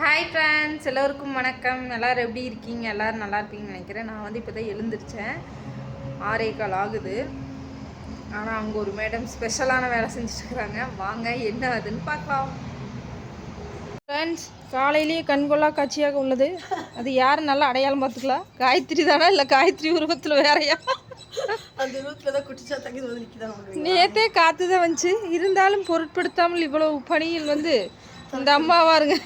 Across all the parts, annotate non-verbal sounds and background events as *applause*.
Hi friends எல்லோருக்கும் வணக்கம். எல்லோரும் எப்படி இருக்கீங்க? எல்லோரும் நல்லா இருப்பீங்கன்னு நினைக்கிறேன். நான் வந்து இப்போ தான் எழுந்திரிச்சேன். ஆறே கால் ஆகுது. ஆனால் அவங்க ஒரு மேடம் ஸ்பெஷலான வேலை செஞ்சுட்ருக்குறாங்க. வாங்க என்ன அதுன்னு பார்க்கலாம். ஃப்ரெண்ட்ஸ் காலையிலேயே கண்கொள்ளா காட்சியாக உள்ளது. அது யார் நல்லா அடையாளம் பார்த்துக்கலாம் காயத்ரி தானா? இல்லை காயத்ரி உருவத்தில் வேறையா? அந்த ரூட்ல தான் குட்டிச்சா தங்கி வந்து நிற்கிதான் நேத்தே தான் வந்துச்சு. இருந்தாலும் பொருட்படுத்தாமல் இவ்வளவு பணியில் வந்து இந்த அம்மா பாருங்க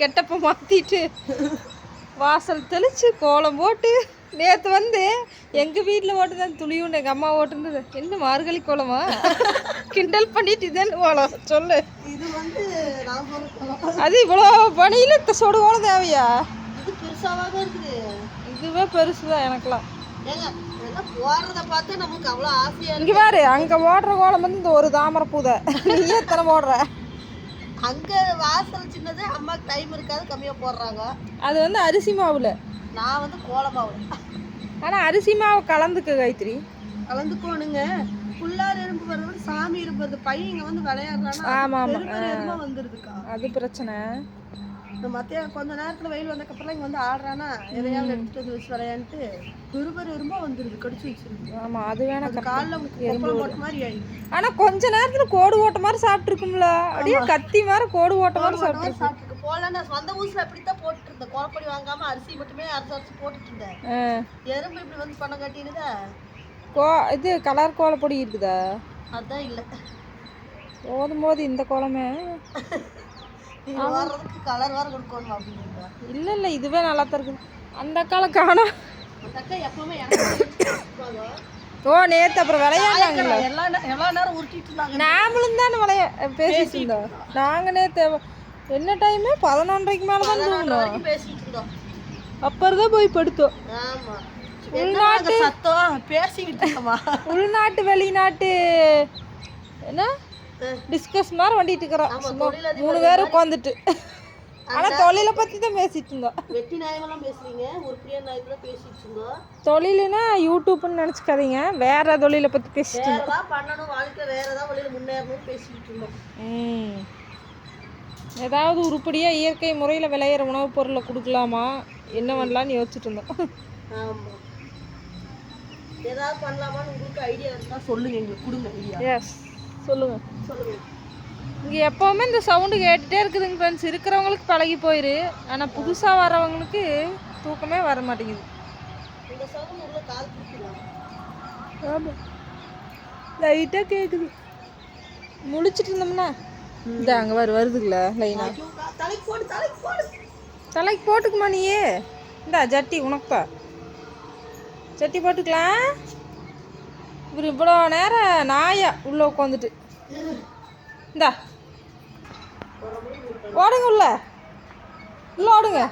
கெட்டப்ப மாற்றிட்டு வாசல் தெளிச்சு கோலம் போட்டு நேற்று வந்து எங்கள் வீட்டில் ஓட்டுதான் துளியுண்டு எங்கள் அம்மா ஓட்டுருந்தது என்ன மார்கழி கோலமா? கிண்டல் பண்ணிட்டு இதேன்னு கோலம் சொல்லு. இது வந்து அது இவ்வளோ பணியில் சொடு கோலம் தேவையா? இது பெருசாவாக இருக்குது. இதுவே பெருசு தான் இதெல்லாம் போடுறத பார்த்தா நமக்கு அவ்வளோ ஆசையா இருக்கு இங்கே பாரு அங்கே ஓடுற கோலம் வந்து இந்த ஒரு தாமரை பூதை. நீ எத்தனை போடுற. அங்க வாசல் சின்னது அம்மாக்கு டைம் இருக்காது கம்மியா போடுறாங்க. அது வந்து அரிசி மாவில். நான் வந்து கோலமாவு ஆனால் அரிசி மாவு கலந்துக்க காயத்ரி கலந்துக்கோணுங்க. புள்ளார் எறும்பு வருது சாமி இருப்பது பையன் இங்க வந்து விளையாடுறானா? ஆமா, ஆமா. பெரு பெரு எறும்பா வந்துருதுக்கா. அது பிரச்சனை. இந்த மத்திய கொஞ்ச நேரத்துல வெயில் வந்தக்கப்புறம் இங்க வந்து ஆடுறானா? எதையாவது எடுத்துட்டு வந்து வச்சு விளையாண்டுட்டு பெரு பெரு எறும்பா வந்துருது கடிச்சு வச்சிருக்கு ஆமாம் அது வேணா அது காலில் கொப்பளம் போட்ட மாதிரி ஆயிடுச்சு ஆனால் கொஞ்ச நேரத்தில் கோடு ஓட்ட மாதிரி சாப்பிட்ருக்கும்ல அப்படியே கத்தி மாதிரி கோடு ஓட்ட மாதிரி சாப்பிட்டு போல நான் சொந்த ஊசில் அப்படித்தான் போட்டுட்டு இருந்தேன் கோலப்பொடி வாங்காம அரிசி மட்டுமே அரைச்சு அரைச்சு போட்டுட்டு இருந்தேன். எறும்பு இப்படி வந்து பண்ண காட்டினுதா? கோ இது கலர் கோலப்பொடி இருக்குதா? அதான் இல்லை. போதும் போது இந்த கோலமே. வர்றதுக்கு கலர் வேற கொடுக்கணும் அப்படிங்க இல்லை இல்லை இதுவே நல்லா தான் இருக்குது அந்த காலம் காணோம். அந்த அக்கா எப்பவுமே ஓ நேற்று அப்புறம் விளையாடுறாங்கல்ல எல்லா எல்லா நேரம் உருட்டிட்டு இருந்தாங்க. நாமளும் தானே விளையா பேசிட்டு இருந்தோம். நாங்கள் நேற்று என்ன டைமு பதினொன்றரைக்கு மேலே தான் தூங்கணும் பேசிட்டு இருந்தோம். அப்புறம் தான் போய் படுத்தோம். ஆமா. என்னங்க சத்தம்? பேசிக்கிட்டு உள்நாட்டு வெளிநாட்டு என்ன? டிஸ்கஸ் மாதிரி வண்டிட்டு இருக்கிறோம். சும்மா மூணு பேர் உட்காந்துட்டு ஆனால் தொழிலை பற்றி தான் பேசிட்டு இருந்தோம். வெட்டி நியாயமெல்லாம் பேசுறீங்க. ஒரு பிரியா நியாயத்துல பேசிட்டு இருந்தோம். தொழிலுனா யூடியூப்னு நினச்சிக்காதீங்க. வேற தொழிலை பற்றி பேசிட்டு ஏதாவது பண்ணணும். வாழ்க்கை வேற ஏதாவது வழியில முன்னேறணும்னு பேசிக்கிட்டு இருந்தோம். ஏதாவது உருப்படியாக இயற்கை முறையில் விளையிற உணவுப் பொருளை கொடுக்கலாமா? என்ன பண்ணலான்னு யோசிச்சுட்டு இருந்தோம். ஏதாவது பண்ணலாமான்னு உங்களுக்கு ஐடியா இருந்தா சொல்லுங்க. எங்களுக்கு கொடுங்க ஐடியா. எஸ் சொல்லுங்கள் சொல்லுங்க. இங்கே எப்போவுமே இந்த சவுண்டு கேட்டுகிட்டே இருக்குதுங்க ஃப்ரெண்ட்ஸ் இருக்கிறவங்களுக்கு பழகி போயிரு. ஆனால் புதுசாக வரவங்களுக்கு தூக்கமே வர மாட்டேங்குது. ஆமாம் லைட்டாக கேட்குது முழிச்சிட்டு இருந்தோம்னா இந்த அங்கே வரு வருதுங்களா லைனா தலைக்கு போடு தலைக்கு போடு. தலைக்கு போட்டுக்குமா நீயே? இந்தா ஜட்டி உனக்குப்பா. ஜட்டி போட்டுக்கலாம். இவர் இவ்வளோ நேரம் நாயா உள்ளே உட்காந்துட்டு. இந்தா. ஓடுங்க உள்ள. உள்ள ஓடுங்க.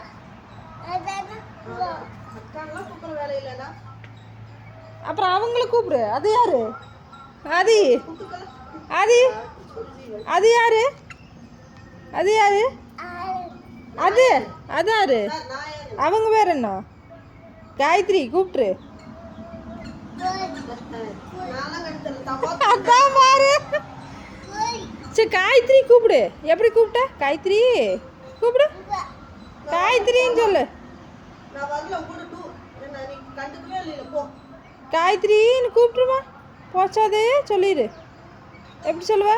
அப்புறம் அவங்கள கூப்பிடு. அது யாரு? அது அது அது யாரு? அது யாரு? அது. அது யாரு? அவங்க பேர் என்ன? காயத்ரி கூப்பிட்டுரு. அதான் மாறு சரி காயத்ரி கூப்பிடு. எப்படி கூப்பிட்ட? காயத்ரி கூப்பிடு. காயத்ரின்னு சொல்லு. காயத்ரின்னு கூப்பிட்டுருமா. போச்சாதே சொல்லிடு. எப்படி சொல்லுவ?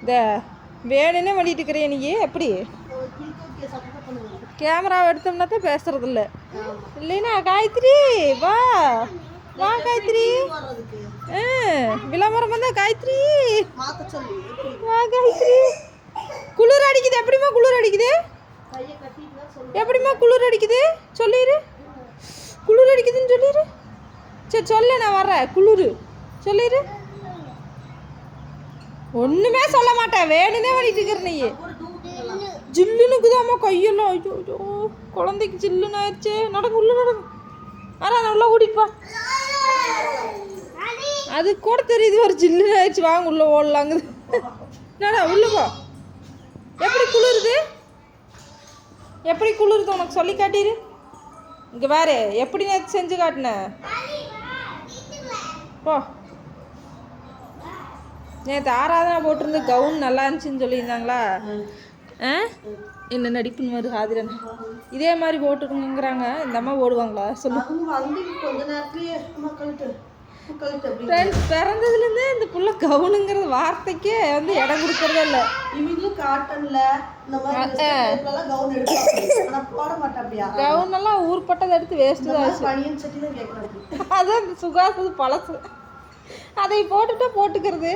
இந்த வேணும்னே வழிட்டு இருக்கிறேன் நீ எப்படி? கேமராவை எடுத்தோம்னா தான் பேசுறது இல்லை இல்லைன்னா காயத்ரி வா. வா காயத்ரி. ஆ விளம்பரம் வந்தா காயத்ரி. வா காயத்ரி. குளிர் அடிக்குது. எப்படிம்மா குளிர் அடிக்குது? எப்படிமா எப்படிம்மா குளிர் அடிக்குது? சொல்லிடு குளிர் அடிக்குதுன்னு சொல்லிடு சரி சொல்ல நான் வர்றேன். குளிர். சொல்லிடு ஒன்றுமே சொல்ல மாட்டேன். வேணும்னே பண்ணிட்டு இருக்கிற நீ. ஜில்லுனுக்குதாம்மா கையெல்லாம். ஐயோ ஐயோ. குழந்தைக்கு ஜில்லுன்னு ஆயிடுச்சே. நடங்க உள்ள நடங்க ஆனா நல்லா உள்ள அது கூட தெரியுது ஒரு ஜில்லுன்னு ஆயிடுச்சு. வாங்க உள்ள ஓடலாங்குது. என்னடா உள்ளப்பா போ. எப்படி குளிருது? எப்படி குளிருது? உனக்கு சொல்லி காட்டிடு இங்கே வேறு எப்படி நேற்று செஞ்சு காட்டின? போ. நேற்று ஆராதனை போட்டிருந்து கவுன் நல்லா இருந்துச்சுன்னு சொல்லியிருந்தாங்களா? என்ன நடிப்புன்னு மாதிரி ஆதிரன் இதே மாதிரி போட்டுக்கணுங்கிறாங்க இந்த அம்மா ஓடுவாங்களா? சொல்லு. அவங்க வந்து கொஞ்ச நேரத்துலயே மக்கள்கிட்ட மக்கள்கிட்ட அப்படி. ஃப்ரெண்ட்ஸ் பிறந்ததுலேருந்தே இந்த புள்ள கவுனுங்கிற வார்த்தைக்கே வந்து இடம் கொடுக்கறதே இல்லை. இவங்களும் காட்டன்ல எல்லாம் கவுன் கவுனெல்லாம் ஊர்பட்டதை எடுத்து வேஸ்ட்டு தான் அதான் சுகாசது பழசு. அதை போட்டுட்டா போட்டுக்கிறது.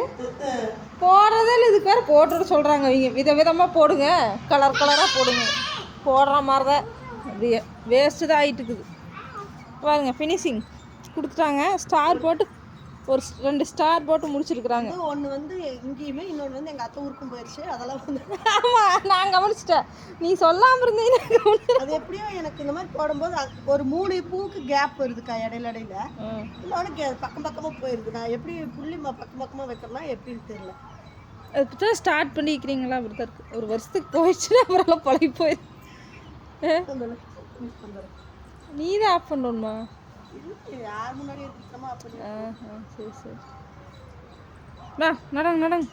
போடுறதில் இதுக்கு வேறு போட்டுட்டு சொல்கிறாங்க இவங்க வித விதமாக போடுங்க. கலர் கலராக போடுங்க. போடுற மாதிரி தான் அப்படியே வேஸ்ட்டு தான் ஆகிட்டு இருக்குது. பாருங்கள் ஃபினிஷிங் கொடுத்துட்டாங்க. ஸ்டார் போட்டு ஒரு ரெண்டு ஸ்டார் போட்டு முடிச்சிருக்கிறாங்க. ஒண்ணு வந்து இங்கேயுமே இன்னொன்னு வந்து எங்க அத்தை ஊருக்கும் போயிருச்சு. அதெல்லாம் வந்து ஆமாம் நான் கவனிச்சிட்டேன். நீ சொல்லாமல் இருந்தீங்கன்னா. அது எப்படியோ எனக்கு இந்த மாதிரி போடும்போது ஒரு மூணு பூவுக்கு கேப் வருதுக்கா இடையில இடையில. இன்னொன்று பக்கம் பக்கமா போயிருது. நான் எப்படி புள்ளி பக்கம் பக்கமா வைக்கிறேன்னா எப்படின்னு தெரியல. இப்போ ஸ்டார்ட் பண்ணிக்கிறீங்களா அப்படி தான் இருக்குது ஒரு வருஷத்துக்கு போயிடுச்சுன்னா அப்புறம் பழகி வந்துடுறேன். நீ தான் ஆஃப் பண்ணணுமா? யார் ஆ ஆ சரி சரி. டா நடங்க நடங்க.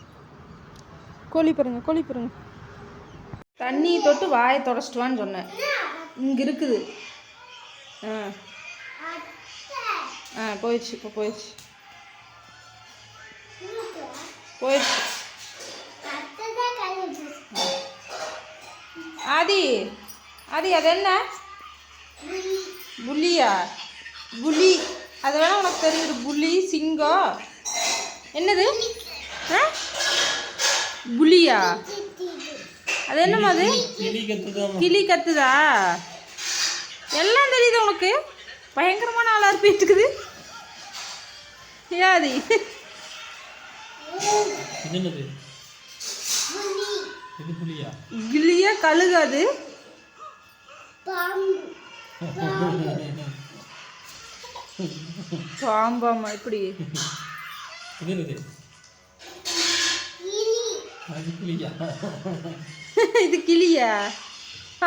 கோழி பாருங்க கோழி பாருங்க. தண்ணி தொட்டு வாயை தொடச்சிட்டு வான்னு சொன்னேன். இங்கே இருக்குது. ஆ ஆ போயிடுச்சு இப்போ போயிடுச்சு. போயிடுச்சு. ஆதி ஆதி அது என்ன? புள்ளியா? புலி. அது வேணா உனக்கு தெரியுது புலி சிங்கம். என்னது? ஆ? புலியா? அது என்னம்மா அது? கிளி கத்துதா? எல்லாம் தெரியுது உனக்கு? பயங்கரமான ஆளா இருப்பிட்டுக்குது. ஏதி என்னது? இது புலியா? கிளியா கழுகாது *laughs* பாம்பாமா இப்படி. இது கிளியா?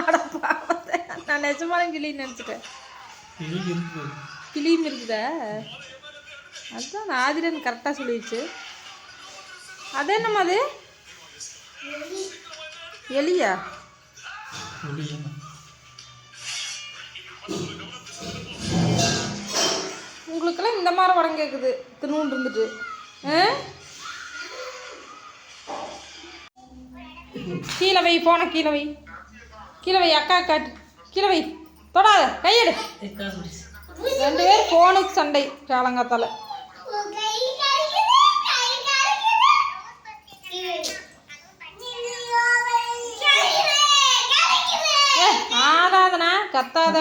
அட பாவத்தை. நான் நிஜமான கிளின்னு நினச்சிட்டேன். கிளி இருக்குது கிளியும் இருக்குதா? அதுதான் ஆதிரன் கரெக்டாக சொல்லிடுச்சு. அது என்னம்மா அது? எலியா? உங்களுக்கெல்லாம் இந்த மாதிரி வடம் கேட்குது தின்னு இருந்துட்டு. கீழே வை போன கீழே வை. கீழே வை அக்கா காட்டு. கீழே வை. தொடாத கையெடு. ரெண்டு பேர் போனுக்கு சண்டை காலங்காத்தால. ஏ ஆடாதனா கத்தாத.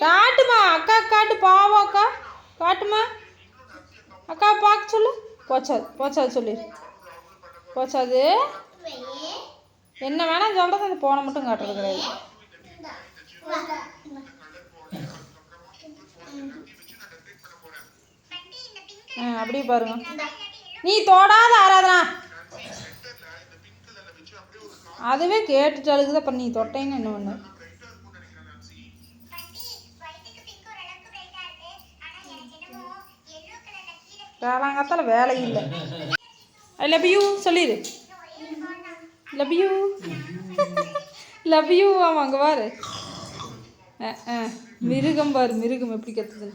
காட்டுமா அக்கா காட்டு பாவம் அக்கா. காட்டுமா? அக்கா பார்க்க சொல்லு. போச்சாது போச்சாது சொல்லி. போச்சாது. என்ன வேணாம் சொல்கிறது அது போனை மட்டும் காட்டுறது கிடையாது. ஆ அப்படியே பாருங்க. நீ தொடாத ஆராதனா. அதுவே கேட்டுட்டு அழுகுது அப்போ நீ தொட்டேன்னு என்ன ஒன்று காலாங்காத்தால வேலை இல்லை. ஐ லவ் யூ சொல்லிடு லவ் யூ. லவ் யூ ஆமாம் அங்கே பாரு அஹ், அஹ். மிருகம் பாரு மிருகம் எப்படி கத்துது?